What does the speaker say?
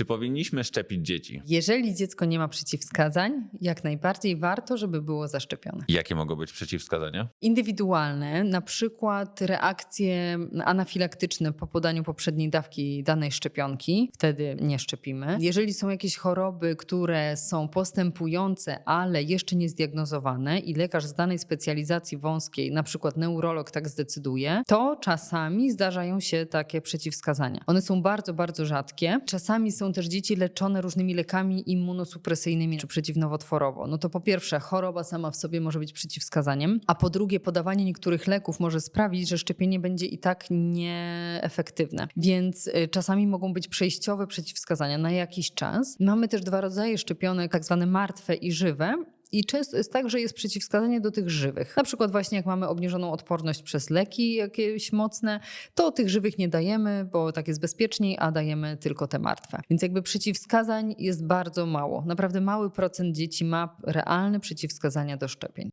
Czy powinniśmy szczepić dzieci? Jeżeli dziecko nie ma przeciwwskazań, jak najbardziej warto, żeby było zaszczepione. Jakie mogą być przeciwwskazania? Indywidualne, na przykład reakcje anafilaktyczne po podaniu poprzedniej dawki danej szczepionki, wtedy nie szczepimy. Jeżeli są jakieś choroby, które są postępujące, ale jeszcze nie zdiagnozowane i lekarz z danej specjalizacji wąskiej, na przykład neurolog tak zdecyduje, to czasami zdarzają się takie przeciwwskazania. One są bardzo, bardzo rzadkie. Czasami są też dzieci leczone różnymi lekami immunosupresyjnymi czy przeciwnowotworowo. No to po pierwsze, choroba sama w sobie może być przeciwwskazaniem, a po drugie, podawanie niektórych leków może sprawić, że szczepienie będzie i tak nieefektywne. Więc y, czasami mogą być przejściowe przeciwwskazania na jakiś czas. Mamy też dwa rodzaje szczepionek, tak zwane martwe i żywe. I często jest tak, że jest przeciwwskazanie do tych żywych. Na przykład właśnie jak mamy obniżoną odporność przez leki jakieś mocne, to tych żywych nie dajemy, bo tak jest bezpieczniej, a dajemy tylko te martwe. Więc jakby przeciwwskazań jest bardzo mało. Naprawdę mały procent dzieci ma realne przeciwwskazania do szczepień.